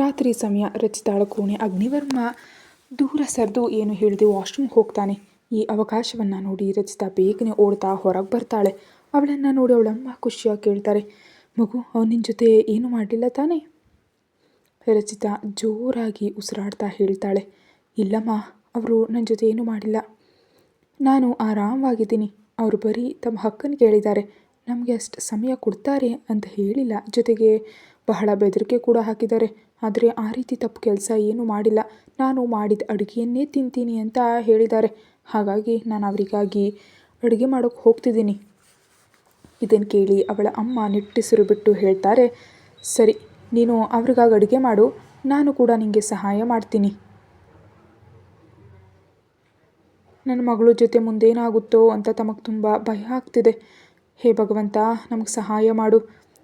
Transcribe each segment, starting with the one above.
ರಾತ್ರಿ ಸಮಯ ರಚಿತಾಳ ಕೋಣೆ ಅಗ್ನಿವರ್ಮ ದೂರ ಸರಿದು ಏನು ಹೇಳಿದೆ ವಾಶ್ರೂಮ್ ಹೋಗ್ತಾನೆ. ಈ ಅವಕಾಶವನ್ನು ನೋಡಿ ರಚಿತಾ ಬೇಗನೆ ಓಡ್ತಾ ಹೊರಗೆ ಬರ್ತಾಳೆ. ಅವಳನ್ನು ನೋಡಿ ಅವಳಮ್ಮ ಖುಷಿಯಾಗಿ ಕೇಳ್ತಾರೆ, ಮಗು ಅವನಿನ ಜೊತೆ ಏನು ಮಾಡಲಿಲ್ಲ ತಾನೇ? ರಚಿತಾ ಜೋರಾಗಿ ಉಸಿರಾಡ್ತಾ ಹೇಳ್ತಾಳೆ, ಇಲ್ಲಮ್ಮ, ಅವರು ನನ್ನ ಜೊತೆ ಏನೂ ಮಾಡಿಲ್ಲ ನಾನು ಆರಾಮವಾಗಿದ್ದೀನಿ. ಅವರು ಬರೀ ತಮ್ಮ ಹಕ್ಕನ್ನು ಕೇಳಿದ್ದಾರೆ. ನಮಗೆ ಅಷ್ಟು ಸಮಯ ಕೊಡ್ತಾರೆ ಅಂತ ಹೇಳಿಲ್ಲ. ಜೊತೆಗೆ ಬಹಳ ಬೆದರಿಕೆ ಕೂಡ ಹಾಕಿದ್ದಾರೆ. ಆದರೆ ಆ ರೀತಿ ತಪ್ಪು ಕೆಲಸ ಏನೂ ಮಾಡಿಲ್ಲ. ನಾನು ಮಾಡಿದ ಅಡುಗೆಯನ್ನೇ ತಿಂತೀನಿ ಅಂತ ಹೇಳಿದ್ದಾರೆ. ಹಾಗಾಗಿ ನಾನು ಅವರಿಗಾಗಿ ಅಡುಗೆ ಮಾಡೋಕ್ಕೆ ಹೋಗ್ತಿದ್ದೀನಿ. ಇದನ್ನು ಕೇಳಿ ಅವಳ ಅಮ್ಮ ನಿಟ್ಟಿಸಿರು ಬಿಟ್ಟು ಹೇಳ್ತಾರೆ, ಸರಿ, ನೀನು ಅವ್ರಿಗಾಗಿ ಅಡುಗೆ ಮಾಡು. ನಾನು ಕೂಡ ನಿನಗೆ ಸಹಾಯ ಮಾಡ್ತೀನಿ. ನನ್ನ ಮಗಳ ಜೊತೆ ಮುಂದೇನಾಗುತ್ತೋ ಅಂತ ತಮಗೆ ತುಂಬ ಭಯ ಆಗ್ತಿದೆ. ಹೇ ಭಗವಂತ, ನಮಗೆ ಸಹಾಯ ಮಾಡು.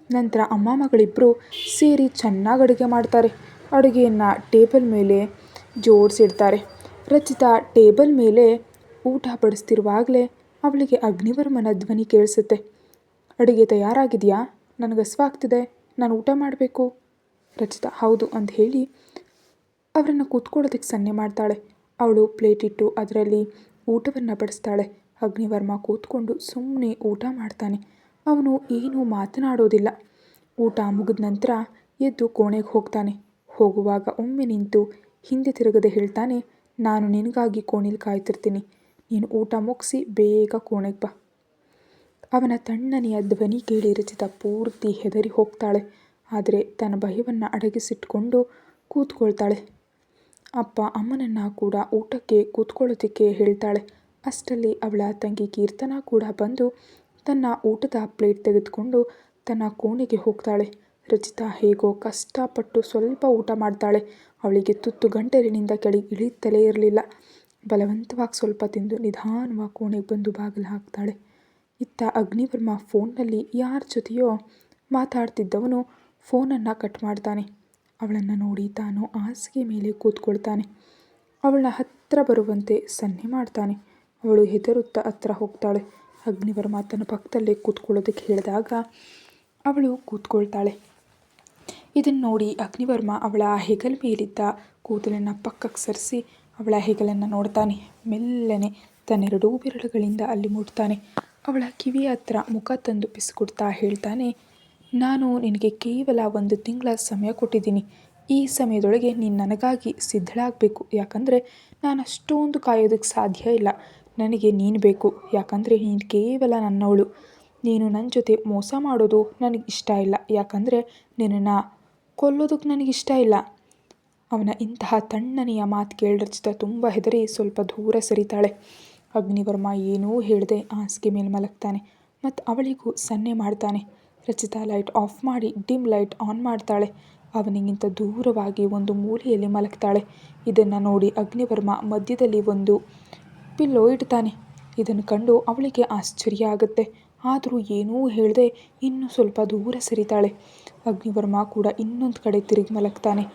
ನಂತರ ಅಮ್ಮ ಮಗಳಿಬ್ಬರು ಸೇರಿ ಚೆನ್ನಾಗಿ ಅಡುಗೆ ಮಾಡ್ತಾರೆ. ಅಡುಗೆಯನ್ನು ಟೇಬಲ್ ಮೇಲೆ ಜೋಡಿಸಿಡ್ತಾರೆ ರಚಿತಾ ಟೇಬಲ್ ಮೇಲೆ ಊಟ ಬಡಿಸ್ತಿರುವಾಗಲೇ ಅವಳಿಗೆ ಅಗ್ನಿವರ್ಮನ ಧ್ವನಿ ಕೇಳಿಸುತ್ತೆ. ಅಡುಗೆ ತಯಾರಾಗಿದೆಯಾ? ನನಗೆ ಹಸ್ವಾಗ್ತಿದೆ. ನಾನು ಊಟ ಮಾಡಬೇಕು. ರಚಿತಾ ಹೌದು ಅಂತ ಹೇಳಿ ಅವರನ್ನು ಕೂತ್ಕೊಳ್ಳೋದಕ್ಕೆ ಸನ್ನೆ ಮಾಡ್ತಾಳೆ. ಅವಳು ಪ್ಲೇಟ್ ಇಟ್ಟು ಅದರಲ್ಲಿ ಊಟವನ್ನು ಬಡಿಸ್ತಾಳೆ. ಅಗ್ನಿವರ್ಮ ಕೂತ್ಕೊಂಡು ಸುಮ್ಮನೆ ಊಟ ಮಾಡ್ತಾನೆ. ಅವನು ಏನೂ ಮಾತನಾಡೋದಿಲ್ಲ. ಊಟ ಮುಗಿದ ನಂತರ ಎದ್ದು ಕೋಣೆಗೆ ಹೋಗ್ತಾನೆ. ಹೋಗುವಾಗ ಒಮ್ಮೆ ನಿಂತು ಹಿಂದೆ ತಿರುಗದೆ ಹೇಳ್ತಾನೆ, ನಾನು ನಿನಗಾಗಿ ಕೋಣೆಲಿ ಕಾಯ್ತಿರ್ತೀನಿ. ನೀನು ಊಟ ಮುಗಿಸಿ ಬೇಗ ಕೋಣೆಗೆ ಬಾ. ಅವನ ತಣ್ಣನೆಯ ಧ್ವನಿ ಕೇಳಿ ರಚಿತ ಪೂರ್ತಿ ಹೆದರಿ ಹೋಗ್ತಾಳೆ. ಆದರೆ ತನ್ನ ಭಯವನ್ನು ಅಡಗಿಸಿಟ್ಕೊಂಡು ಕೂತ್ಕೊಳ್ತಾಳೆ. ಅಪ್ಪ, ಅಮ್ಮನನ್ನು ಕೂಡ ಊಟಕ್ಕೆ ಕೂತ್ಕೊಳ್ಳೋದಕ್ಕೆ ಹೇಳ್ತಾಳೆ. ಅಷ್ಟರಲ್ಲಿ ಅವಳ ತಂಗಿ ಕೀರ್ತನ ಕೂಡ ಬಂದು ತನ್ನ ಊಟದ ಪ್ಲೇಟ್ ತೆಗೆದುಕೊಂಡು ತನ್ನ ಕೋಣೆಗೆ ಹೋಗ್ತಾಳೆ. ರಚಿತಾ ಹೇಗೋ ಕಷ್ಟಪಟ್ಟು ಸ್ವಲ್ಪ ಊಟ ಮಾಡ್ತಾಳೆ. ಅವಳಿಗೆ ತುತ್ತು ಗಂಟಲಿನಿಂದ ಕೆಳಗೆ ಇಳಿಯುತ್ತಲೇ ಇರಲಿಲ್ಲ. ಬಲವಂತವಾಗಿ ಸ್ವಲ್ಪ ತಿಂದು ನಿಧಾನವಾಗಿ ಕೋಣೆಗೆ ಬಂದು ಬಾಗಿಲು ಹಾಕ್ತಾಳೆ. ಇತ್ತ ಅಗ್ನಿವರ್ಮ ಫೋನ್ನಲ್ಲಿ ಯಾರ ಜೊತೆಯೋ ಮಾತಾಡ್ತಿದ್ದವನು ಫೋನನ್ನು ಕಟ್ ಮಾಡ್ತಾನೆ. ಅವಳನ್ನು ನೋಡಿ ತಾನು ಹಾಸಿಗೆ ಮೇಲೆ ಕೂತ್ಕೊಳ್ತಾನೆ. ಅವಳ ಹತ್ತಿರ ಬರುವಂತೆ ಸನ್ನೆ ಮಾಡ್ತಾನೆ. ಅವಳು ಹೆದರುತ್ತಾ ಹತ್ರ ಹೋಗ್ತಾಳೆ. ಅಗ್ನಿವರ್ಮ ತನ್ನ ಪಕ್ಕದಲ್ಲೇ ಕೂತ್ಕೊಳ್ಳೋದಕ್ಕೆ ಹೇಳಿದಾಗ ಅವಳು ಕೂತ್ಕೊಳ್ತಾಳೆ. ಇದನ್ನು ನೋಡಿ ಅಗ್ನಿವರ್ಮ ಅವಳ ಹೆಗಲ ಮೇಲಿದ್ದ ಕೂದಲನ್ನು ಪಕ್ಕಕ್ಕೆ ಸರಿಸಿ ಅವಳ ಹೆಗಲನ್ನು ನೋಡ್ತಾನೆ. ಮೆಲ್ಲನೆ ತನ್ನೆರಡೂ ಬೆರಳುಗಳಿಂದ ಅಲ್ಲಿ ಮುಟ್ತಾನೆ. ಅವಳ ಕಿವಿ ಹತ್ರ ಮುಖ ತಂದು ಬಿಸಿಕೊಡ್ತಾ ಹೇಳ್ತಾನೆ, ನಾನು ನಿನಗೆ ಕೇವಲ ಒಂದು ತಿಂಗಳ ಸಮಯ ಕೊಟ್ಟಿದ್ದೀನಿ. ಈ ಸಮಯದೊಳಗೆ ನೀನು ನನಗಾಗಿ ಸಿದ್ಧಳಾಗಬೇಕು. ಯಾಕಂದರೆ ನಾನು ಅಷ್ಟೊಂದು ಕಾಯೋದಕ್ಕೆ ಸಾಧ್ಯ ಇಲ್ಲ. ನನಗೆ ನೀನು ಬೇಕು. ಯಾಕಂದರೆ ನೀನು ಕೇವಲ ನನ್ನವಳು. ನೀನು ನನ್ನ ಜೊತೆ ಮೋಸ ಮಾಡೋದು ನನಗೆ ಇಷ್ಟ ಇಲ್ಲ. ಯಾಕಂದರೆ ನಿನ್ನನ್ನು ಕೊಲ್ಲೋದಕ್ಕೆ ನನಗಿಷ್ಟ ಇಲ್ಲ. ಅವನ ಇಂತಹ ತಣ್ಣನೆಯ ಮಾತು ಕೇಳಿ ರಚಿತ ತುಂಬ ಹೆದರಿ ಸ್ವಲ್ಪ ದೂರ ಸರಿತಾಳೆ. ಅಗ್ನಿವರ್ಮ ಏನೂ ಹೇಳದೆ ಹಾಸಿಗೆ ಮೇಲೆ ಮಲಗ್ತಾನೆ. ಮತ್ತು ಅವಳಿಗೂ ಸನ್ನೆ ಮಾಡ್ತಾನೆ. ರಚಿತಾ ಲೈಟ್ ಆಫ್ ಮಾಡಿ ಡಿಮ್ ಲೈಟ್ ಆನ್ ಮಾಡ್ತಾಳೆ. ಅವನಿಗಿಂತ ದೂರವಾಗಿ ಒಂದು ಮೂಲೆಯಲ್ಲಿ ಮಲಗ್ತಾಳೆ. ಇದನ್ನು ನೋಡಿ ಅಗ್ನಿವರ್ಮ ಮಧ್ಯದಲ್ಲಿ ಒಂದು ಪಿಲ್ಲೋ ಇಡ್ತಾನೆ. ಇದನ್ನು ಕಂಡು ಅವಳಿಗೆ ಆಶ್ಚರ್ಯ ಆಗುತ್ತೆ. ಆದರೂ ಏನೂ ಹೇಳದೆ ಇನ್ನೂ ಸ್ವಲ್ಪ ದೂರ ಸರಿತಾಳೆ. ಅಗ್ನಿವರ್ಮ ಕೂಡ ಇನ್ನೊಂದು ಕಡೆ ತಿರುಗಿ ಮಲಗ್ತಾನೆ.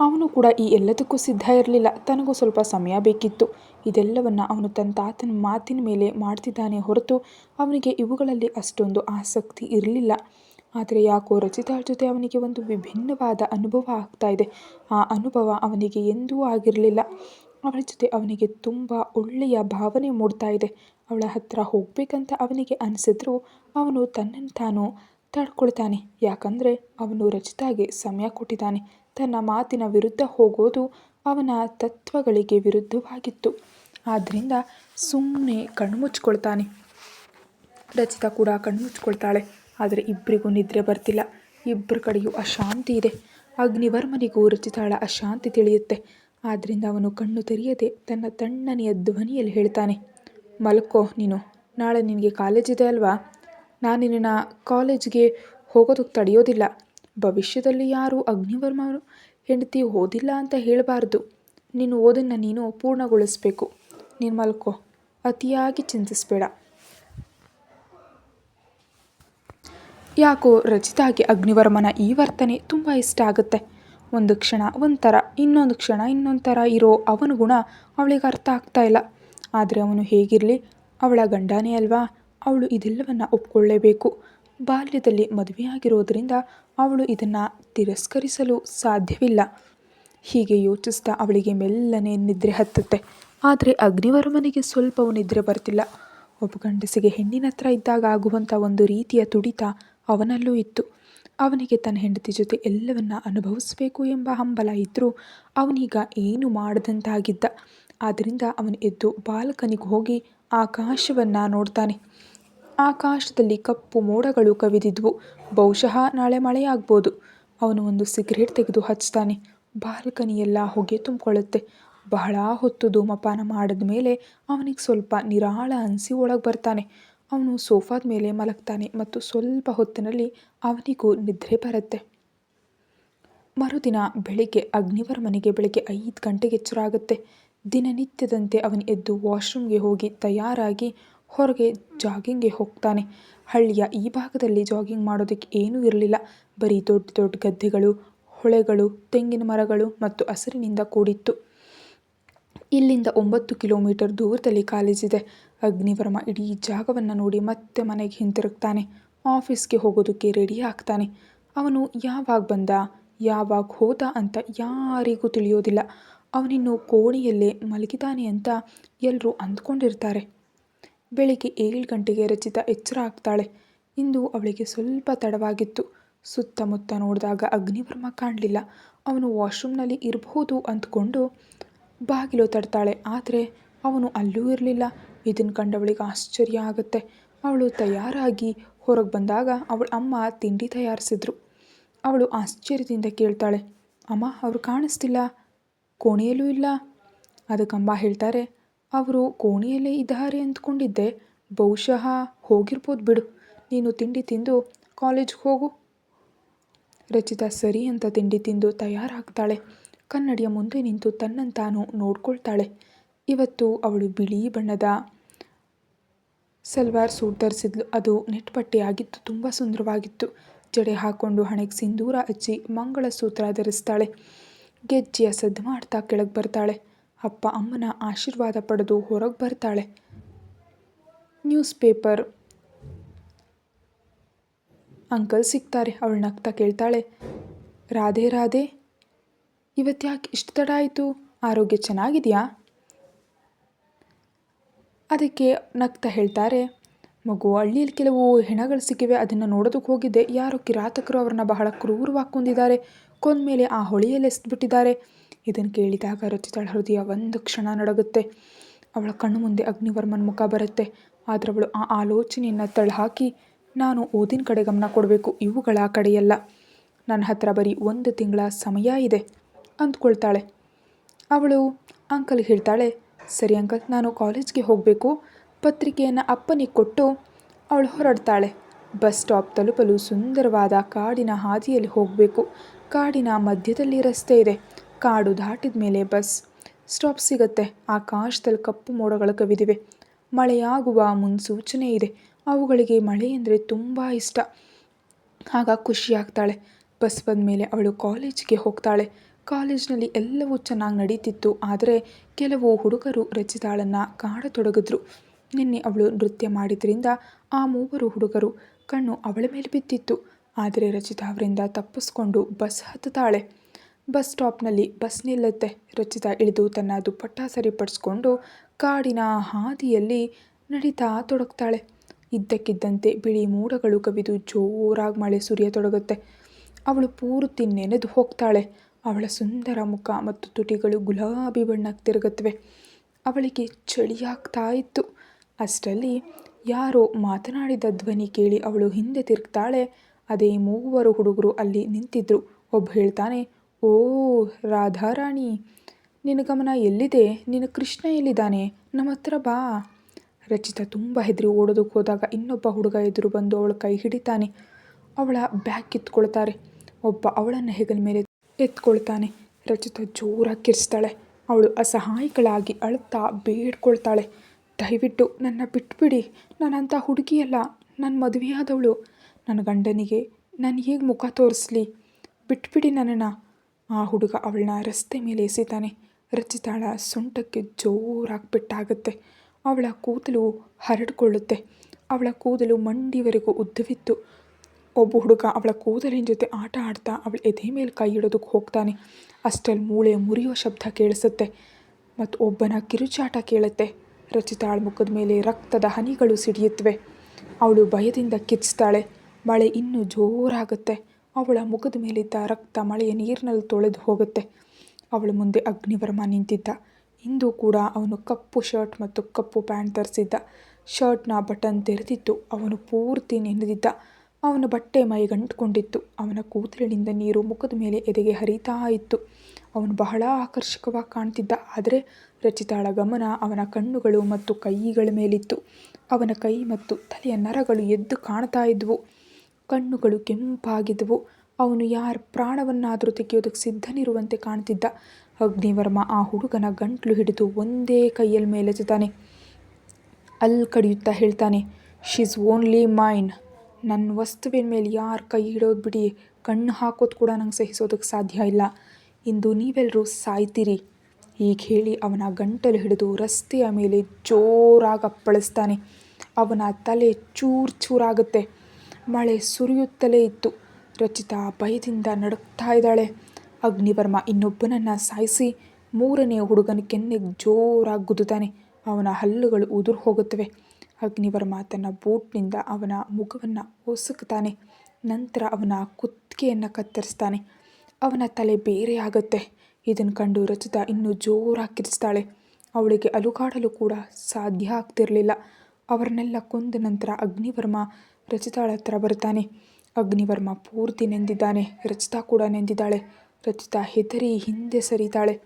ಅವನು ಕೂಡ ಈ ಎಲ್ಲದಕ್ಕೂ ಸಿದ್ಧ ಇರಲಿಲ್ಲ. ತನಗೂ ಸ್ವಲ್ಪ ಸಮಯ ಬೇಕಿತ್ತು. ಇದೆಲ್ಲವನ್ನು ಅವನು ತನ್ನ ತಾತನ ಮಾತಿನ ಮೇಲೆ ಮಾಡ್ತಿದ್ದಾನೆ ಹೊರತು ಅವನಿಗೆ ಇವುಗಳಲ್ಲಿ ಅಷ್ಟೊಂದು ಆಸಕ್ತಿ ಇರಲಿಲ್ಲ. ಆದರೆ ಯಾಕೋ ರಚಿತಾಳ ಜೊತೆ ಅವನಿಗೆ ಒಂದು ವಿಭಿನ್ನವಾದ ಅನುಭವ ಆಗ್ತಾ ಇದೆ. ಆ ಅನುಭವ ಅವನಿಗೆ ಎಂದೂ ಆಗಿರಲಿಲ್ಲ. ಅವಳ ಜೊತೆ ಅವನಿಗೆ ತುಂಬ ಒಳ್ಳೆಯ ಭಾವನೆ ಮೂಡ್ತಾ ಇದೆ. ಅವಳ ಹತ್ರ ಹೋಗಬೇಕಂತ ಅವನಿಗೆ ಅನಿಸಿದ್ರು ಅವನು ತನ್ನನ್ನು ತಾನು ತಡ್ಕೊಳ್ತಾನೆ ಯಾಕಂದರೆ ಅವನು ರಚಿತಾಗೆ ಸಮಯ ಕೊಟ್ಟಿದ್ದಾನೆ. ತನ್ನ ಮಾತಿನ ವಿರುದ್ಧ ಹೋಗೋದು ಅವನ ತತ್ವಗಳಿಗೆ ವಿರುದ್ಧವಾಗಿತ್ತು. ಆದ್ದರಿಂದ ಸುಮ್ಮನೆ ಕಣ್ಮುಚ್ಕೊಳ್ತಾನೆ ರಚಿತಾ ಕೂಡ ಕಣ್ಮುಚ್ಕೊಳ್ತಾಳೆ ಆದರೆ ಇಬ್ಬರಿಗೂ ನಿದ್ರೆ ಬರ್ತಿಲ್ಲ. ಇಬ್ಬರ ಕಡೆಯೂ ಅಶಾಂತಿ ಇದೆ. ಅಗ್ನಿವರ್ಮನಿಗೂ ರಚಿತಾಳ ಅಶಾಂತಿ ತಿಳಿಯುತ್ತೆ. ಆದ್ದರಿಂದ ಅವನು ಕಣ್ಣು ತೆರೆಯದೆ ತನ್ನ ತಣ್ಣನೆಯ ಧ್ವನಿಯಲ್ಲಿ ಹೇಳ್ತಾನೆ, ಮಲ್ಕೋ ನೀನು, ನಾಳೆ ನಿನಗೆ ಕಾಲೇಜ್ ಇದೆ ಅಲ್ವಾ? ನಾನು ನಿನ್ನನ್ನು ಕಾಲೇಜ್ಗೆ ಹೋಗೋದಕ್ಕೆ ತಡೆಯೋದಿಲ್ಲ. ಭವಿಷ್ಯದಲ್ಲಿ ಯಾರು ಅಗ್ನಿವರ್ಮ ಹೆಂಡತಿ ಓದಿಲ್ಲ ಅಂತ ಹೇಳಬಾರ್ದು. ನೀನು ಓದನ್ನು ನೀನು ಪೂರ್ಣಗೊಳಿಸಬೇಕು. ನೀನು ಮಲ್ಕೋ, ಅತಿಯಾಗಿ ಚಿಂತಿಸಬೇಡ. ಯಾಕೋ ರಚಿತಾಗೆ ಅಗ್ನಿವರ್ಮನ ಈ ವರ್ತನೆ ತುಂಬ ಇಷ್ಟ ಆಗುತ್ತೆ. ಒಂದು ಕ್ಷಣ, ಒಂಥರ, ಇನ್ನೊಂದು ಕ್ಷಣ ಇನ್ನೊಂದು ಥರ ಇರೋ ಅವನ ಗುಣ ಅವಳಿಗೆ ಅರ್ಥ ಆಗ್ತಾ ಇಲ್ಲ. ಆದರೆ ಅವನು ಹೇಗಿರಲಿ? ಅವಳ ಗಂಡನೇ ಅಲ್ವಾ? ಅವಳು ಇದೆಲ್ಲವನ್ನು ಒಪ್ಕೊಳ್ಳೇಬೇಕು. ಬಾಲ್ಯದಲ್ಲಿ ಮದುವೆಯಾಗಿರೋದ್ರಿಂದ ಅವಳು ಇದನ್ನು ತಿರಸ್ಕರಿಸಲು ಸಾಧ್ಯವಿಲ್ಲ. ಹೀಗೆ ಯೋಚಿಸ್ತಾ ಅವಳಿಗೆ ಮೆಲ್ಲನೆ ನಿದ್ರೆ ಹತ್ತುತ್ತೆ. ಆದರೆ ಅಗ್ನಿವರ್ಮನಿಗೆ ಸ್ವಲ್ಪವೂ ನಿದ್ರೆ ಬರ್ತಿಲ್ಲ. ಒಬ್ಬ ಗಂಡಸಿಗೆ ಹೆಣ್ಣಿನ ಹತ್ರ ಇದ್ದಾಗ ಆಗುವಂಥ ಒಂದು ರೀತಿಯ ತುಡಿತ ಅವನಲ್ಲೂ ಇತ್ತು. ಅವನಿಗೆ ತನ್ನ ಹೆಂಡತಿ ಜೊತೆ ಎಲ್ಲವನ್ನ ಅನುಭವಿಸಬೇಕು ಎಂಬ ಹಂಬಲ ಇದ್ದರೂ ಅವನೀಗ ಏನು ಮಾಡದಂತಾಗಿದ್ದ. ಆದ್ದರಿಂದ ಅವನು ಎದ್ದು ಬಾಲ್ಕನಿಗೆ ಹೋಗಿ ಆಕಾಶವನ್ನು ನೋಡ್ತಾನೆ. ಆಕಾಶದಲ್ಲಿ ಕಪ್ಪು ಮೋಡಗಳು ಕವಿದಿದ್ವು. ಬಹುಶಃ ನಾಳೆ ಮಳೆಯಾಗ್ಬೋದು. ಅವನು ಒಂದು ಸಿಗರೇಟ್ ತೆಗೆದು ಹಚ್ತಾನೆ. ಬಾಲ್ಕನಿಯೆಲ್ಲ ಹೊಗೆ ತುಂಬಿಕೊಳ್ಳುತ್ತೆ. ಬಹಳ ಹೊತ್ತು ಧೂಮಪಾನ ಮಾಡಿದ ಮೇಲೆ ಅವನಿಗೆ ಸ್ವಲ್ಪ ನಿರಾಳ ಅನಿಸಿ ಒಳಗೆ ಬರ್ತಾನೆ. ಅವನು ಸೋಫಾದ ಮೇಲೆ ಮಲಗ್ತಾನೆ ಮತ್ತು ಸ್ವಲ್ಪ ಹೊತ್ತಿನಲ್ಲಿ ಅವನಿಗೂ ನಿದ್ರೆ ಬರುತ್ತೆ. ಮರುದಿನ ಬೆಳಿಗ್ಗೆ ಅಗ್ನಿವರ್ಮನಿಗೆ ಬೆಳಗ್ಗೆ ಐದು ಗಂಟೆಗೆ ಎಚ್ಚರ ದಿನನಿತ್ಯದಂತೆ ಅವನು ಎದ್ದು ವಾಶ್ರೂಮ್ಗೆ ಹೋಗಿ ತಯಾರಾಗಿ ಹೊರಗೆ ಜಾಗಿಂಗ್ಗೆ ಹೋಗ್ತಾನೆ. ಹಳ್ಳಿಯ ಈ ಭಾಗದಲ್ಲಿ ಜಾಗಿಂಗ್ ಮಾಡೋದಕ್ಕೆ ಏನೂ ಇರಲಿಲ್ಲ. ಬರೀ ದೊಡ್ಡ ದೊಡ್ಡ ಗದ್ದೆಗಳು, ಹೊಳೆಗಳು, ತೆಂಗಿನ ಮರಗಳು ಮತ್ತು ಹಸಿರಿನಿಂದ ಕೂಡಿತ್ತು. ಇಲ್ಲಿಂದ ಒಂಬತ್ತು ಕಿಲೋಮೀಟರ್ ದೂರದಲ್ಲಿ ಕಾಲೇಜಿದೆ ಅಗ್ನಿವರ್ಮ ಇಡೀ ಜಾಗವನ್ನು ನೋಡಿ ಮತ್ತೆ ಮನೆಗೆ ಹಿಂತಿರುಗ್ತಾನೆ. ಆಫೀಸ್ಗೆ ಹೋಗೋದಕ್ಕೆ ರೆಡಿ ಆಗ್ತಾನೆ. ಅವನು ಯಾವಾಗ ಬಂದ, ಯಾವಾಗ ಹೋದ ಅಂತ ಯಾರಿಗೂ ತಿಳಿಯೋದಿಲ್ಲ. ಅವನಿನ್ನು ಕೋಣೆಯಲ್ಲೇ ಮಲಗಿದ್ದಾನೆ ಅಂತ ಎಲ್ಲರೂ ಅಂದ್ಕೊಂಡಿರ್ತಾರೆ. ಬೆಳಿಗ್ಗೆ ಏಳು ಗಂಟೆಗೆ ರಚಿತ ಎಚ್ಚರ ಆಗ್ತಾಳೆ. ಇಂದು ಅವಳಿಗೆ ಸ್ವಲ್ಪ ತಡವಾಗಿತ್ತು. ಸುತ್ತಮುತ್ತ ನೋಡಿದಾಗ ಅಗ್ನಿವರ್ಮ ಕಾಣಲಿಲ್ಲ. ಅವನು ವಾಶ್ರೂಮ್ನಲ್ಲಿ ಇರಬಹುದು ಅಂದ್ಕೊಂಡು ಬಾಗಿಲು ತಡ್ತಾಳೆ. ಆದರೆ ಅವನು ಅಲ್ಲೂ ಇರಲಿಲ್ಲ. ಇದನ್ನು ಕಂಡವಳಿಗೆ ಆಶ್ಚರ್ಯ ಆಗುತ್ತೆ. ಅವಳು ತಯಾರಾಗಿ ಹೊರಗೆ ಬಂದಾಗ ಅವಳ ಅಮ್ಮ ತಿಂಡಿ ತಯಾರಿಸಿದ್ರು. ಅವಳು ಆಶ್ಚರ್ಯದಿಂದ ಕೇಳ್ತಾಳೆ, ಅಮ್ಮ, ಅವರು ಕಾಣಿಸ್ತಿಲ್ಲ. ಕೋಣೆಯಲ್ಲೂ ಇಲ್ಲ. ಅದಕ್ಕಮ್ಮ ಹೇಳ್ತಾರೆ, ಅವರು ಕೋಣೆಯಲ್ಲೇ ಇದ್ದಾರೆ ಅಂದ್ಕೊಂಡಿದ್ದೆ. ಬಹುಶಃ ಹೋಗಿರ್ಬೋದು ಬಿಡು. ನೀನು ತಿಂಡಿ ತಿಂದು ಕಾಲೇಜ್ಗೆ ಹೋಗು. ರಚಿತಾ ಸರಿ ಅಂತ ತಿಂಡಿ ತಿಂದು ತಯಾರಾಗ್ತಾಳೆ. ಕನ್ನಡಿಯ ಮುಂದೆ ನಿಂತು ತನ್ನಂತಾನು ನೋಡ್ಕೊಳ್ತಾಳೆ. ಇವತ್ತು ಅವಳು ಬಿಳಿ ಬಣ್ಣದ ಸಲ್ವಾರ್ ಸೂಟ್ ಧರಿಸಿದ್ಲು. ಅದು ನೆಟ್ಪಟ್ಟೆಯಾಗಿತ್ತು ತುಂಬ ಸುಂದರವಾಗಿತ್ತು. ಜಡೆ ಹಾಕ್ಕೊಂಡು ಹಣೆಗೆ ಸಿಂಧೂರ ಹಚ್ಚಿ ಮಂಗಳಸೂತ್ರ ಧರಿಸ್ತಾಳೆ. ಗೆಜ್ಜೆಯ ಸದ್ದು ಮಾಡ್ತಾ ಕೆಳಗೆ ಬರ್ತಾಳೆ. ಅಪ್ಪ ಅಮ್ಮನ ಆಶೀರ್ವಾದ ಪಡೆದು ಹೊರಗೆ ಬರ್ತಾಳೆ. ನ್ಯೂಸ್ ಪೇಪರ್ ಅಂಕಲ್ ಸಿಗ್ತಾರೆ. ಅವಳು ನಗ್ತಾ ಕೇಳ್ತಾಳೆ, ರಾಧೆ ರಾಧೆ ಇವತ್ತ್ಯಾಕೆ ಇಷ್ಟು ತಡ ಆಯಿತು? ಆರೋಗ್ಯ ಚೆನ್ನಾಗಿದೆಯಾ? ಅದಕ್ಕೆ ನಗ್ತಾ ಹೇಳ್ತಾರೆ, ಮಗು, ಹಳ್ಳಿಯಲ್ಲಿ ಕೆಲವು ಹೆಣಗಳು ಸಿಕ್ಕಿವೆ, ಅದನ್ನು ನೋಡೋದಕ್ಕೆ ಹೋಗಿದ್ದೆ. ಯಾರೋ ಕಿರಾತಕರು ಅವ್ರನ್ನ ಬಹಳ ಕ್ರೂರವಾಗಿ ಕೊಂದಿದ್ದಾರೆ. ಕೊಂದಮೇಲೆ ಆ ಹೊಳೆಯಲ್ಲಿ ಎಸ್ಬಿಟ್ಟಿದ್ದಾರೆ ಇದನ್ನು ಕೇಳಿದಾಗ ರಚಿತಾಳ ಹೃದಯ ಒಂದು ಕ್ಷಣ ನಡಗುತ್ತೆ. ಅವಳ ಕಣ್ಣು ಮುಂದೆ ಅಗ್ನಿವರ್ಮನ್ ಮುಖ ಬರುತ್ತೆ. ಆದರೆ ಅವಳು ಆ ಆಲೋಚನೆಯನ್ನು ತಳಹಾಕಿ, ನಾನು ಓದಿನ ಕಡೆ ಗಮನ ಕೊಡಬೇಕು, ಇವುಗಳ ಕಡೆಯಲ್ಲ. ನನ್ನ ಹತ್ರ ಬರೀ ಒಂದು ತಿಂಗಳ ಸಮಯ ಇದೆ. ಅಂದ್ಕೊಳ್ತಾಳೆ. ಅವಳು, ಅಂಕಲ್ ಹೇಳ್ತಾಳೆ, ಸರಿ ಅಂಕಲ್, ನಾನು ಕಾಲೇಜ್ಗೆ ಹೋಗಬೇಕು. ಪತ್ರಿಕೆಯನ್ನು ಅಪ್ಪನಿಗೆ ಕೊಟ್ಟು ಅವಳು ಹೊರಡ್ತಾಳೆ. ಬಸ್ ಸ್ಟಾಪ್ ತಲುಪಲು ಸುಂದರವಾದ ಕಾಡಿನ ಹಾದಿಯಲ್ಲಿ ಹೋಗಬೇಕು. ಕಾಡಿನ ಮಧ್ಯದಲ್ಲಿ ರಸ್ತೆ ಇದೆ. ಕಾಡು ದಾಟಿದ ಮೇಲೆ ಬಸ್ ಸ್ಟಾಪ್ ಸಿಗುತ್ತೆ. ಆಕಾಶದಲ್ಲಿ ಕಪ್ಪು ಮೋಡಗಳು ಕವಿದಿವೆ ಮಳೆಯಾಗುವ ಮುನ್ಸೂಚನೆ ಇದೆ. ಅವುಗಳಿಗೆ ಮಳೆ ಅಂದರೆ ತುಂಬ ಇಷ್ಟ. ಆಗ ಖುಷಿಯಾಗ್ತಾಳೆ. ಬಸ್ ಬಂದ ಮೇಲೆ ಅವಳು ಕಾಲೇಜ್ಗೆ ಹೋಗ್ತಾಳೆ. ಕಾಲೇಜ್ನಲ್ಲಿ ಎಲ್ಲವೂ ಚೆನ್ನಾಗಿ ನಡೀತಿತ್ತು. ಆದರೆ ಕೆಲವು ಹುಡುಗರು ರಚಿತಾಳನ್ನು ಕಾಡತೊಡಗಿದ್ರು. ನಿನ್ನೆ ಅವಳು ನೃತ್ಯ ಮಾಡಿದ್ರಿಂದ ಆ ಮೂವರು ಹುಡುಗರು ಕಣ್ಣು ಅವಳ ಮೇಲೆ ಬಿದ್ದಿತ್ತು. ಆದರೆ ರಚಿತಾ ಅವರಿಂದ ತಪ್ಪಿಸ್ಕೊಂಡು ಬಸ್ ಹತ್ತುತ್ತಾಳೆ. ಬಸ್ ಸ್ಟಾಪ್ನಲ್ಲಿ ಬಸ್ ನಿಲ್ಲುತ್ತೆ. ರಚಿತಾ ಇಳಿದು ತನ್ನ ದುಪ್ಪಟ್ಟ ಸರಿಪಡಿಸ್ಕೊಂಡು ಕಾಡಿನ ಹಾದಿಯಲ್ಲಿ ನಡೀತಾ ತೊಡಗ್ತಾಳೆ. ಇದ್ದಕ್ಕಿದ್ದಂತೆ ಬಿಳಿ ಮೋಡಗಳು ಕವಿದು ಜೋರಾಗಿ ಮಳೆ ಸುರಿಯತೊಡಗುತ್ತೆ. ಅವಳು ಪೂರ್ತಿ ನೆನೆದು ಹೋಗ್ತಾಳೆ. ಅವಳ ಸುಂದರ ಮುಖ ಮತ್ತು ತುಟಿಗಳು ಗುಲಾಬಿ ಬಣ್ಣಕ್ಕೆ ತಿರುಗುತ್ತವೆ ಅವಳಿಗೆ ಚಳಿಯಾಗ್ತಾ ಇತ್ತು. ಅಷ್ಟರಲ್ಲಿ ಯಾರೋ ಮಾತನಾಡಿದ ಧ್ವನಿ ಕೇಳಿ ಅವಳು ಹಿಂದೆ ತಿರುಗ್ತಾಳೆ. ಅದೇ ಮೂವರು ಹುಡುಗರು ಅಲ್ಲಿ ನಿಂತಿದ್ರು. ಒಬ್ಬ ಹೇಳ್ತಾನೆ, ಓ, ರಾಧಾರಾಣಿ, ನಿನ್ನ ಗಮನ ಎಲ್ಲಿದೆ? ನಿನ್ನ ಕೃಷ್ಣ ಎಲ್ಲಿದ್ದಾನೆ? ನಮ್ಮ ಹತ್ರ ಬಾ. ರಚಿತ ತುಂಬ ಹೆದರಿ ಓಡೋದಕ್ಕೆ ಹೋದಾಗ ಇನ್ನೊಬ್ಬ ಹುಡುಗ ಎದುರು ಬಂದು ಅವಳ ಕೈ ಹಿಡಿತಾನೆ. ಅವಳ ಬ್ಯಾಗ್ ಕಿತ್ಕೊಳ್ತಾರೆ. ಒಬ್ಬ ಅವಳನ್ನು ಹೆಗಲ ಮೇಲೆ ಎತ್ಕೊಳ್ತಾನೆ. ರಚಿತ ಜೋರಾಗಿ ಕಿರ್ಸ್ತಾಳೆ ಅವಳು ಅಸಹಾಯಕಳಾಗಿ ಅಳುತ್ತಾ ಬೇಡ್ಕೊಳ್ತಾಳೆ. ದಯವಿಟ್ಟು ನನ್ನ ಬಿಟ್ಬಿಡಿ. ನಾನಂಥ ಹುಡುಗಿಯಲ್ಲ. ನನ್ನ ಮದುವೆಯಾದವಳು. ನನ್ನ ಗಂಡನಿಗೆ ನಾನು ಹೇಗೆ ಮುಖ ತೋರಿಸ್ಲಿ? ಬಿಟ್ಬಿಡಿ ನನ್ನನ್ನು. ಆ ಹುಡುಗ ಅವಳನ್ನ ರಸ್ತೆ ಮೇಲೆ ಎಸಿತಾನೆ. ರಚಿತಾಳ ಸೊಂಟಕ್ಕೆ ಜೋರಾಗಿ ಪೆಟ್ಟಾಗುತ್ತೆ ಅವಳ ಕೂದಲು ಹರಡಿಕೊಳ್ಳುತ್ತೆ. ಅವಳ ಕೂದಲು ಮಂಡಿವರೆಗೂ ಉದ್ದವಿತ್ತು. ಒಬ್ಬ ಹುಡುಗ ಅವಳ ಕೂದಲಿನ ಜೊತೆ ಆಟ ಆಡ್ತಾ ಅವಳ ಎದೆ ಮೇಲೆ ಕೈ ಇಡೋದಕ್ಕೆ ಹೋಗ್ತಾನೆ. ಅಷ್ಟರಲ್ಲಿ ಮೂಳೆ ಮುರಿಯೋ ಶಬ್ದ ಕೇಳಿಸುತ್ತೆ. ಮತ್ತು ಒಬ್ಬನ ಕಿರುಚಾಟ ಕೇಳುತ್ತೆ. ರಚಿತಾಳ ಮುಖದ ಮೇಲೆ ರಕ್ತದ ಹನಿಗಳು ಸಿಡಿಯುತ್ತವೆ ಅವಳು ಭಯದಿಂದ ಕಿಚ್ತಾಳೆ. ಮಳೆ ಇನ್ನೂ ಜೋರಾಗುತ್ತೆ. ಅವಳ ಮುಖದ ಮೇಲಿದ್ದ ರಕ್ತ ಮಳೆಯ ನೀರಿನಲ್ಲಿ ತೊಳೆದು ಹೋಗುತ್ತೆ. ಅವಳ ಮುಂದೆ ಅಗ್ನಿವರ್ಮ ನಿಂತಿದ್ದ. ಇಂದು ಕೂಡ ಅವನು ಕಪ್ಪು ಶರ್ಟ್ ಮತ್ತು ಕಪ್ಪು ಪ್ಯಾಂಟ್ ಧರಿಸಿದ್ದ. ಶರ್ಟ್ನ ಬಟನ್ ತೆರೆದಿತ್ತು ಅವನು ಪೂರ್ತಿ ನೆನೆದಿದ್ದ. ಅವನ ಬಟ್ಟೆ ಮೈಗಂಟುಕೊಂಡಿತ್ತು. ಅವನ ಕೂದಲಿನಿಂದ ನೀರು ಮುಖದ ಮೇಲೆ ಎದೆಗೆ ಹರಿತಾ ಇತ್ತು. ಅವನು ಬಹಳ ಆಕರ್ಷಕವಾಗಿ ಕಾಣ್ತಿದ್ದ, ಆದರೆ ರಚಿತಾಳ ಗಮನ ಅವನ ಕಣ್ಣುಗಳು ಮತ್ತು ಕೈಗಳ ಮೇಲಿತ್ತು. ಅವನ ಕೈ ಮತ್ತು ತಲೆಯ ನರಗಳು ಎದ್ದು ಕಾಣ್ತಾ ಇದ್ವು. ಕಣ್ಣುಗಳು ಕೆಂಪಾಗಿದ್ದವು. ಅವನು ಯಾರ ಪ್ರಾಣವನ್ನಾದರೂ ತೆಗೆಯೋದಕ್ಕೆ ಸಿದ್ಧನಿರುವಂತೆ ಕಾಣ್ತಿದ್ದ. ಅಗ್ನಿವರ್ಮ ಆ ಹುಡುಗನ ಗಂಟ್ಲು ಹಿಡಿದು ಒಂದೇ ಕೈಯಲ್ಲಿ ಮೇಲೆತ್ತಾನೆ ಅಲ್ಲಿ ಕಡಿಯುತ್ತಾ ಹೇಳ್ತಾನೆ ಶೀಸ್ ಓನ್ಲಿ ಮೈನ್ ನನ್ನ ವಸ್ತುವಿನ ಮೇಲೆ ಯಾರು ಕೈ ಇಡೋದು ಬಿಡಿ, ಕಣ್ಣು ಹಾಕೋದು ಕೂಡ ನಂಗೆ ಸಹಿಸೋದಕ್ಕೆ ಸಾಧ್ಯ ಇಲ್ಲ. ಇಂದು ನೀವೆಲ್ಲರೂ ಸಾಯ್ತೀರಿ. ಈಗ ಹೇಳಿ ಅವನ ಗಂಟಲು ಹಿಡಿದು ರಸ್ತೆಯ ಮೇಲೆ ಜೋರಾಗಿ ಅಪ್ಪಳಿಸ್ತಾನೆ. ಅವನ ತಲೆ ಚೂರು ಚೂರಾಗುತ್ತೆ. ಮಳೆ ಸುರಿಯುತ್ತಲೇ ಇತ್ತು. ರಚಿತಾ ಭಯದಿಂದ ನಡುಕ್ತಾ ಇದ್ದಾಳೆ. ಅಗ್ನಿವರ್ಮ ಇನ್ನೊಬ್ಬನನ್ನು ಸಾಯಿಸಿ ಮೂರನೇ ಹುಡುಗನ ಕೆನ್ನೆಗೆ ಜೋರಾಗಿ ಗುದ್ದುತ್ತಾನೆ. ಅವನ ಹಲ್ಲುಗಳು ಉದುರು ಹೋಗುತ್ತವೆ. ಅಗ್ನಿವರ್ಮ ತನ್ನ ಬೂಟ್ನಿಂದ ಅವನ ಮುಖವನ್ನು ಒಸುಕ್ತಾನೆ ನಂತರ ಅವನ ಕುತ್ತಿಗೆಯನ್ನು ಕತ್ತರಿಸ್ತಾನೆ. ಅವನ ತಲೆ ಬೇರೆ ಆಗುತ್ತೆ. ಇದನ್ನು ಕಂಡು ರಚಿತಾ ಇನ್ನೂ ಜೋರಾಗಿ ಕಿರಿಸ್ತಾಳೆ ಅವಳಿಗೆ ಅಲುಗಾಡಲು ಕೂಡ ಸಾಧ್ಯ ಆಗ್ತಿರಲಿಲ್ಲ. ಅವರನ್ನೆಲ್ಲ ಕೊಂದ ನಂತರ ಅಗ್ನಿವರ್ಮ ರಚಿತಾಳ ಹತ್ರ ಬರ್ತಾನೆ. ಅಗ್ನಿವರ್ಮ ಪೂರ್ತಿ ನೆಂದಿದ್ದಾನೆ. ರಚಿತಾ ಕೂಡ ನೆಂದಿದ್ದಾಳೆ. ರಚಿತಾ ಹೆದರಿ ಹಿಂದೆ ಸರಿತಾಳೆ.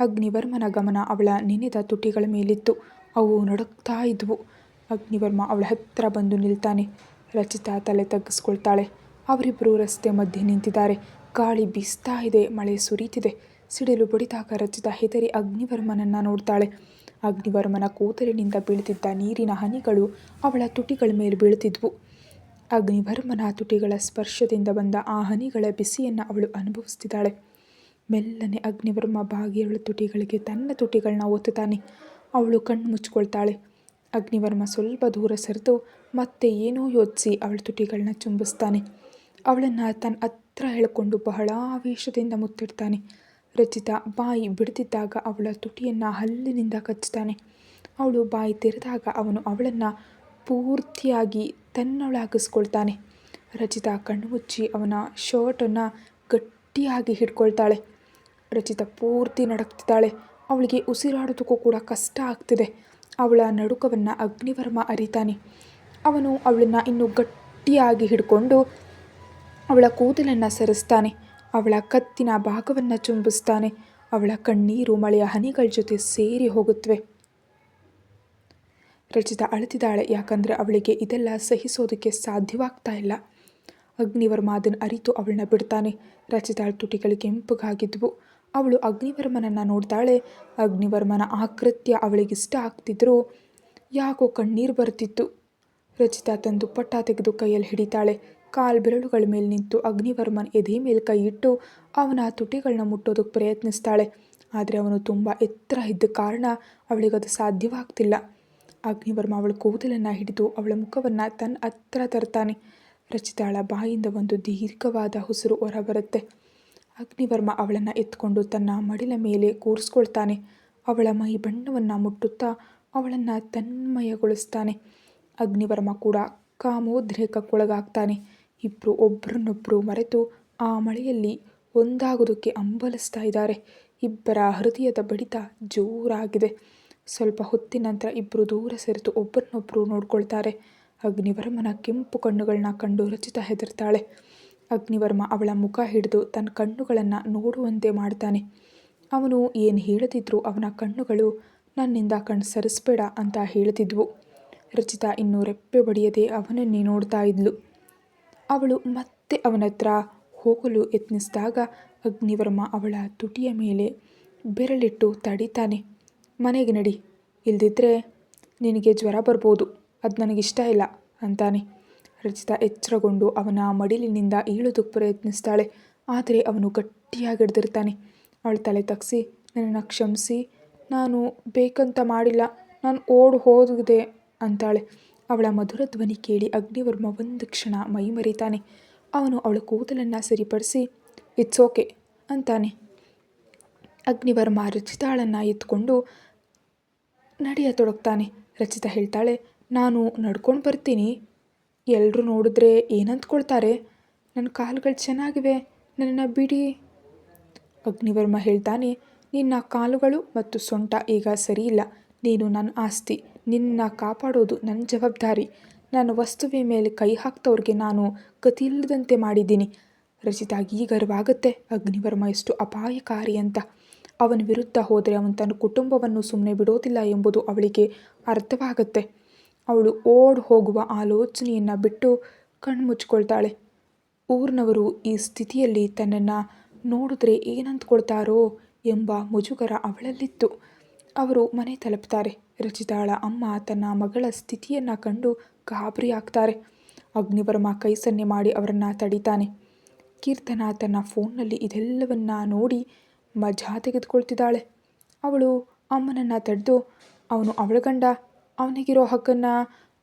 ಅಗ್ನಿವರ್ಮನ ಗಮನ ಅವಳ ನೆನೆದ ತುಟಿಗಳ ಮೇಲಿತ್ತು. ಅವು ನಡುಕ್ತಾ ಇದ್ವು. ಅಗ್ನಿವರ್ಮ ಅವಳ ಹತ್ತಿರ ಬಂದು ನಿಲ್ತಾನೆ. ರಚಿತಾ ತಲೆ ತಗ್ಗಿಸ್ಕೊಳ್ತಾಳೆ. ಅವರಿಬ್ಬರು ರಸ್ತೆ ಮಧ್ಯೆ ನಿಂತಿದ್ದಾರೆ. ಗಾಳಿ ಬೀಸ್ತಾ ಇದೆ, ಮಳೆ ಸುರಿತಿದೆ. ಸಿಡಿಲು ಬಡಿದಾಗ ರಚಿತಾ ಹೆದರಿ ಅಗ್ನಿವರ್ಮನನ್ನು ನೋಡ್ತಾಳೆ. ಅಗ್ನಿವರ್ಮನ ಕೂದಲಿನಿಂದ ಬೀಳ್ತಿದ್ದ ನೀರಿನ ಹನಿಗಳು ಅವಳ ತುಟಿಗಳ ಮೇಲೆ ಬೀಳ್ತಿದ್ವು. ಅಗ್ನಿವರ್ಮನ ತುಟಿಗಳ ಸ್ಪರ್ಶದಿಂದ ಬಂದ ಆ ಹನಿಗಳ ಬಿಸಿಯನ್ನು ಅವಳು ಅನುಭವಿಸ್ತಿದ್ದಾಳೆ. ಮೆಲ್ಲನೆ ಅಗ್ನಿವರ್ಮ ಬಾಗಿಯವಳ ತುಟಿಗಳಿಗೆ ತನ್ನ ತುಟಿಗಳನ್ನ ಒತ್ತುತ್ತಾನೆ. ಅವಳು ಕಣ್ಣು ಮುಚ್ಕೊಳ್ತಾಳೆ. ಅಗ್ನಿವರ್ಮ ಸ್ವಲ್ಪ ದೂರ ಸರಿದು ಮತ್ತೆ ಏನೋ ಯೋಚಿಸಿ ಅವಳ ತುಟಿಗಳನ್ನ ಚುಂಬಿಸ್ತಾನೆ. ಅವಳನ್ನು ತನ್ನ ಹತ್ರ ಹೇಳಿಕೊಂಡು ಬಹಳ ಆವೇಶದಿಂದ ಮುತ್ತಿಡ್ತಾನೆ. ರಚಿತ ಬಾಯಿ ಬಿಡ್ತಿದ್ದಾಗ ಅವಳ ತುಟಿಯನ್ನು ಹಲ್ಲಿನಿಂದ ಕಚ್ಚುತ್ತಾನೆ ಅವಳು ಬಾಯಿ ತೆರೆದಾಗ ಅವನು ಅವಳನ್ನು ಪೂರ್ತಿಯಾಗಿ ತನ್ನೊಳಾಗಿಸ್ಕೊಳ್ತಾನೆ. ರಚಿತ ಕಣ್ಣು ಮುಚ್ಚಿ ಅವನ ಶರ್ಟನ್ನು ಗಟ್ಟಿಯಾಗಿ ಹಿಡ್ಕೊಳ್ತಾಳೆ. ರಚಿತ ಪೂರ್ತಿ ನಡಕ್ತಿದ್ದಾಳೆ. ಅವಳಿಗೆ ಉಸಿರಾಡೋದಕ್ಕೂ ಕೂಡ ಕಷ್ಟ ಆಗ್ತಿದೆ. ಅವಳ ನಡುಕವನ್ನು ಅಗ್ನಿವರ್ಮ ಅರಿತಾನೆ. ಅವನು ಅವಳನ್ನು ಇನ್ನೂ ಗಟ್ಟಿಯಾಗಿ ಹಿಡ್ಕೊಂಡು ಅವಳ ಕೂದಲನ್ನು ಸರಿಸ್ತಾನೆ. ಅವಳ ಕತ್ತಿನ ಭಾಗವನ್ನು ಚುಂಬಿಸ್ತಾನೆ. ಅವಳ ಕಣ್ಣೀರು ಮಳೆಯ ಹನಿಗಳ ಜೊತೆ ಸೇರಿ ಹೋಗುತ್ತವೆ ರಚಿತಾ ಅಳತಿದಾಳೆ, ಯಾಕಂದರೆ ಅವಳಿಗೆ ಇದೆಲ್ಲ ಸಹಿಸೋದಕ್ಕೆ ಸಾಧ್ಯವಾಗ್ತಾ ಇಲ್ಲ. ಅಗ್ನಿವರ್ಮ ಅದನ್ನು ಅರಿತು ಅವಳನ್ನ ಬಿಡ್ತಾನೆ. ರಚಿತಾಳ ತುಟಿಗಳು ಕೆಂಪಗಾಗಿದ್ವು. ಅವಳು ಅಗ್ನಿವರ್ಮನನ್ನು ನೋಡ್ತಾಳೆ. ಅಗ್ನಿವರ್ಮನ ಆಕೃತ್ಯ ಅವಳಿಗಿಷ್ಟ ಆಗ್ತಿದ್ರು ಯಾಕೋ ಕಣ್ಣೀರು ಬರ್ತಿತ್ತು. ರಚಿತಾ ತಂದು ಪಟ್ಟ ತೆಗೆದು ಕೈಯಲ್ಲಿ ಹಿಡಿತಾಳೆ. ಕಾಲು ಬೆರಳುಗಳ ಮೇಲೆ ನಿಂತು ಅಗ್ನಿವರ್ಮನ್ ಎದೆ ಮೇಲೆ ಕೈ ಇಟ್ಟು ಅವನ ತುಟಿಗಳನ್ನ ಮುಟ್ಟೋದಕ್ಕೆ ಪ್ರಯತ್ನಿಸ್ತಾಳೆ. ಆದರೆ ಅವನು ತುಂಬ ಎತ್ತರ ಇದ್ದ ಕಾರಣ ಅವಳಿಗದು ಸಾಧ್ಯವಾಗ್ತಿಲ್ಲ. ಅಗ್ನಿವರ್ಮ ಅವಳ ಕೂದಲನ್ನು ಹಿಡಿದು ಅವಳ ಮುಖವನ್ನು ತನ್ನ ಹತ್ರ ತರ್ತಾನೆ. ರಚಿತಾಳ ಬಾಯಿಂದ ಒಂದು ದೀರ್ಘವಾದ ಉಸಿರು ಹೊರಬರುತ್ತೆ. ಅಗ್ನಿವರ್ಮ ಅವಳನ್ನು ಎತ್ಕೊಂಡು ತನ್ನ ಮಡಿಲ ಮೇಲೆ ಕೂರಿಸ್ಕೊಳ್ತಾನೆ. ಅವಳ ಮೈ ಬಣ್ಣವನ್ನು ಮುಟ್ಟುತ್ತಾ ಅವಳನ್ನು ತನ್ಮಯಗೊಳಿಸ್ತಾನೆ. ಅಗ್ನಿವರ್ಮ ಕೂಡ ಕಾಮೋದ್ರೇಕಕ್ಕೊಳಗಾಗ್ತಾನೆ. ಇಬ್ಬರು ಒಬ್ಬರನ್ನೊಬ್ಬರು ಮರೆತು ಆ ಮಳೆಯಲ್ಲಿ ಒಂದಾಗೋದಕ್ಕೆ ಅಂಬಲಿಸ್ತಾ ಇದ್ದಾರೆ. ಇಬ್ಬರ ಹೃದಯದ ಬಡಿತ ಜೋರಾಗಿದೆ. ಸ್ವಲ್ಪ ಹೊತ್ತಿನ ನಂತರ ಇಬ್ಬರು ದೂರ ಸೇರಿತು ಒಬ್ಬರನ್ನೊಬ್ಬರು ನೋಡ್ಕೊಳ್ತಾರೆ. ಅಗ್ನಿವರ್ಮನ ಕೆಂಪು ಕಣ್ಣುಗಳನ್ನ ಕಂಡು ರಚಿತ ಹೆದರ್ತಾಳೆ. ಅಗ್ನಿವರ್ಮ ಅವಳ ಮುಖ ಹಿಡಿದು ತನ್ನ ಕಣ್ಣುಗಳನ್ನು ನೋಡುವಂತೆ ಮಾಡ್ತಾನೆ. ಅವನು ಏನು ಹೇಳದಿದ್ರು ಅವನ ಕಣ್ಣುಗಳು ನನ್ನಿಂದ ಕಣ್ಣು ಸರಿಸ್ಬೇಡ ಅಂತ ಹೇಳ್ತಿದ್ವು. ರಚಿತಾ ಇನ್ನೂ ರೆಪ್ಪೆ ಬಡಿಯದೆ ಅವನನ್ನೇ ನೋಡ್ತಾ ಇದ್ಲು. ಅವಳು ಮತ್ತೆ ಅವನ ಹತ್ರ ಹೋಗಲು ಯತ್ನಿಸಿದಾಗ ಅಗ್ನಿವರ್ಮ ಅವಳ ತುಟಿಯ ಮೇಲೆ ಬೆರಳಿಟ್ಟು ತಡಿತಾನೆ. ಮನೆಗೆ ನಡಿ, ಇಲ್ದಿದ್ರೆ ನಿನಗೆ ಜ್ವರ ಬರ್ಬೋದು, ಅದು ನನಗಿಷ್ಟ ಇಲ್ಲ, ಅಂತಾನೆ. ರಚಿತಾ ಎಚ್ಚರಗೊಂಡು ಅವನ ಮಡಿಲಿನಿಂದ ಈಳೋದಕ್ಕೆ ಪ್ರಯತ್ನಿಸ್ತಾಳೆ. ಆದರೆ ಅವನು ಗಟ್ಟಿಯಾಗಿ ಹಿಡ್ದಿರ್ತಾನೆ ಅವಳ ತಲೆ ತಗ್ಸಿ, ನನ್ನನ್ನು ಕ್ಷಮಿಸಿ. ನಾನು ಬೇಕಂತ ಮಾಡಿಲ್ಲ. ನಾನು ಓಡಿ ಹೋದೆ ಅಂತಾಳೆ. ಅವಳ ಮಧುರ ಧ್ವನಿ ಕೇಳಿ ಅಗ್ನಿವರ್ಮ ಒಂದು ಕ್ಷಣ ಮೈ ಮರಿತಾನೆ ಅವನು ಅವಳ ಕೂದಲನ್ನು ಸರಿಪಡಿಸಿ, ಇಟ್ಸ್ ಓಕೆ ಅಂತಾನೆ. ಅಗ್ನಿವರ್ಮ ರಚಿತಾಳನ್ನು ಎತ್ಕೊಂಡು ನಡೆಯತೊಡಗ್ತಾನೆ ರಚಿತಾ ಹೇಳ್ತಾಳೆ, ನಾನು ನಡ್ಕೊಂಡು ಬರ್ತೀನಿ. ಎಲ್ಲರೂ ನೋಡಿದ್ರೆ ಏನಂತ್ಕೊಳ್ತಾರೆ ನನ್ನ ಕಾಲುಗಳು ಚೆನ್ನಾಗಿವೆ, ನನ್ನನ್ನು ಬಿಡಿ. ಅಗ್ನಿವರ್ಮ ಹೇಳ್ತಾನೆ, ನಿನ್ನ ಕಾಲುಗಳು ಮತ್ತು ಸೊಂಟ ಈಗ ಸರಿಯಿಲ್ಲ. ನೀನು ನನ್ನ ಆಸ್ತಿ, ನಿನ್ನ ಕಾಪಾಡೋದು ನನ್ನ ಜವಾಬ್ದಾರಿ. ನನ್ನ ವಸ್ತುವೆ ಮೇಲೆ ಕೈ ಹಾಕ್ತವ್ರಿಗೆ ನಾನು ಗತಿಯಿಲ್ಲದಂತೆ ಮಾಡಿದ್ದೀನಿ. ರಚಿತಾಗಿ ಗರ್ವಾಗುತ್ತೆ. ಅಗ್ನಿವರ್ಮ ಎಷ್ಟು ಅಪಾಯಕಾರಿ ಅಂತ. ಅವನ ವಿರುದ್ಧ ಹೋದರೆ ಅವನು ತನ್ನ ಕುಟುಂಬವನ್ನು ಸುಮ್ಮನೆ ಬಿಡೋದಿಲ್ಲ ಎಂಬುದು ಅವಳಿಗೆ ಅರ್ಥವಾಗುತ್ತೆ. ಅವಳು ಓಡಿ ಹೋಗುವ ಆಲೋಚನೆಯನ್ನು ಬಿಟ್ಟು ಕಣ್ಮುಚ್ಕೊಳ್ತಾಳೆ. ಊರಿನವರು ಈ ಸ್ಥಿತಿಯಲ್ಲಿ ತನ್ನನ್ನು ನೋಡಿದ್ರೆ ಏನಂತ್ಕೊಳ್ತಾರೋ ಎಂಬ ಮುಜುಗರ ಅವಳಲ್ಲಿತ್ತು. ಅವರು ಮನೆ ತಲುಪ್ತಾರೆ. ರಚಿತಾಳ ಅಮ್ಮ ತನ್ನ ಮಗಳ ಸ್ಥಿತಿಯನ್ನು ಕಂಡು ಗಾಬರಿ ಆಗ್ತಾರೆ ಅಗ್ನಿವರ್ಮ ಕೈ ಸನ್ನೆ ಮಾಡಿ ಅವರನ್ನು ತಡಿತಾನೆ. ಕೀರ್ತನ ತನ್ನ ಫೋನ್ನಲ್ಲಿ ಇದೆಲ್ಲವನ್ನ ನೋಡಿ ಮಜಾ ತೆಗೆದುಕೊಳ್ತಿದ್ದಾಳೆ. ಅವಳು ಅಮ್ಮನನ್ನು ತಡೆದು, ಅವನು ಅವಳ ಗಂಡ ಅವನಿಗಿರೋ ಹಕ್ಕನ್ನು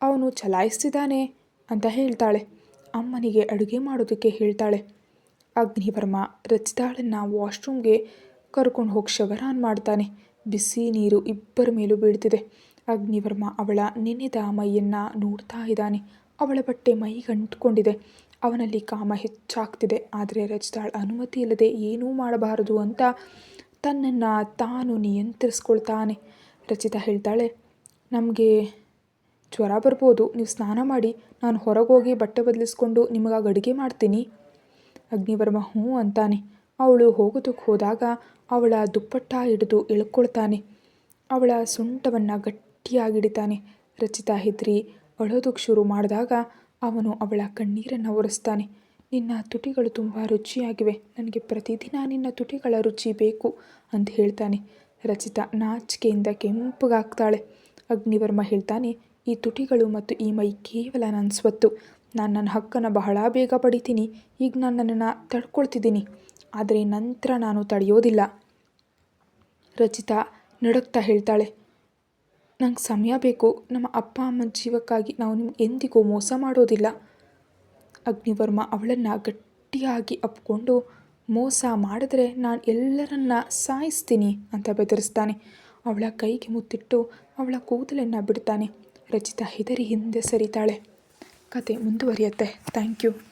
ಅವನು ಚಲಾಯಿಸ್ತಿದ್ದಾನೆ ಅಂತ ಹೇಳ್ತಾಳೆ. ಅಮ್ಮನಿಗೆ ಅಡುಗೆ ಮಾಡೋದಕ್ಕೆ ಹೇಳ್ತಾಳೆ. ಅಗ್ನಿವರ್ಮ ರಚಿತಾಳನ್ನು ವಾಶ್ರೂಮ್ಗೆ ಕರ್ಕೊಂಡು ಹೋಗಿ ಶವರ್ ಮಾಡ್ತಾನೆ. ಬಿಸಿ ನೀರು ಇಬ್ಬರ ಮೇಲೂ ಬೀಳ್ತಿದೆ. ಅಗ್ನಿವರ್ಮ ಅವಳ ನೆನೆದ ಮೈಯನ್ನು ನೋಡ್ತಾ ಇದ್ದಾನೆ. ಅವಳ ಬಟ್ಟೆ ಮೈಗಂಟ್ಕೊಂಡಿದೆ ಅವನಲ್ಲಿ ಕಾಮ ಹೆಚ್ಚಾಗ್ತಿದೆ. ಆದರೆ ರಚಿತಾಳ್ ಅನುಮತಿ ಇಲ್ಲದೆ ಏನೂ ಮಾಡಬಾರದು ಅಂತ ತನ್ನನ್ನು ತಾನು ನಿಯಂತ್ರಿಸ್ಕೊಳ್ತಾನೆ. ರಚಿತಾ ಹೇಳ್ತಾಳೆ ನಮಗೆ ಜ್ವರ ಬರ್ಬೋದು, ನೀವು ಸ್ನಾನ ಮಾಡಿ, ನಾನು ಹೊರಗೋಗಿ ಬಟ್ಟೆ ಬದಲಿಸ್ಕೊಂಡು ನಿಮಗಾಗಿ ಅಡುಗೆ ಮಾಡ್ತೀನಿ. ಅಗ್ನಿವರ್ಮ ಹ್ಞೂ ಅಂತಾನೆ. ಅವಳು ಹೋಗೋದಕ್ಕೆ ಹೋದಾಗ ಅವಳ ದುಪ್ಪಟ್ಟ ಹಿಡಿದು ಎಳ್ಕೊಳ್ತಾನೆ ಅವಳ ಸೊಂಟವನ್ನು ಗಟ್ಟಿಯಾಗಿಡಿತಾನೆ ರಚಿತಾ ಹೆದ್ರಿ ಅಳೋದಕ್ಕೆ ಶುರು ಮಾಡಿದಾಗ ಅವನು ಅವಳ ಕಣ್ಣೀರನ್ನು ಒರೆಸ್ತಾನೆ. ನಿನ್ನ ತುಟಿಗಳು ತುಂಬ ರುಚಿಯಾಗಿವೆ. ನನಗೆ ಪ್ರತಿದಿನ ನಿನ್ನ ತುಟಿಗಳ ರುಚಿ ಬೇಕು ಅಂತ ಹೇಳ್ತಾನೆ. ರಚಿತಾ ನಾಚಿಕೆಯಿಂದ ಕೆಂಪಗಾಗ್ತಾಳೆ. ಅಗ್ನಿವರ್ಮ ಹೇಳ್ತಾನೆ, ಈ ತುಟಿಗಳು ಮತ್ತು ಈ ಮೈ ಕೇವಲ ನನ್ನ ಸ್ವತ್ತು. ನಾನು ನನ್ನ ಹಕ್ಕನ್ನು ಬಹಳ ಬೇಗ ಪಡಿತೀನಿ. ಈಗ ನಾನು ನನ್ನನ್ನು ತಡ್ಕೊಳ್ತಿದ್ದೀನಿ. ಆದರೆ ನಂತರ ನಾನು ತಡೆಯೋದಿಲ್ಲ. ರಚಿತಾ ನಡುಕ್ತಾ ಹೇಳ್ತಾಳೆ, ನಂಗೆ ಸಮಯ ಬೇಕು. ನಮ್ಮ ಅಪ್ಪ ಅಮ್ಮನ ಜೀವಕ್ಕಾಗಿ ನಾವು ನಿಮ್ಗೆ ಎಂದಿಗೂ ಮೋಸ ಮಾಡೋದಿಲ್ಲ. ಅಗ್ನಿವರ್ಮ ಅವಳನ್ನು ಗಟ್ಟಿಯಾಗಿ ಅಪ್ಕೊಂಡು, ಮೋಸ ಮಾಡಿದ್ರೆ ನಾನು ಎಲ್ಲರನ್ನ ಸಾಯಿಸ್ತೀನಿ ಅಂತ ಬೆದರಿಸ್ತಾನೆ. ಅವಳ ಕೈಗೆ ಮುತ್ತಿಟ್ಟು ಅವಳ ಕೂದಲನ್ನು ಬಿಡ್ತಾನೆ. ರಚಿತಾ ಹೆದರಿ ಹಿಂದೆ ಸರಿತಾಳೆ. ಕತೆ ಮುಂದುವರಿಯುತ್ತೆ. Thank you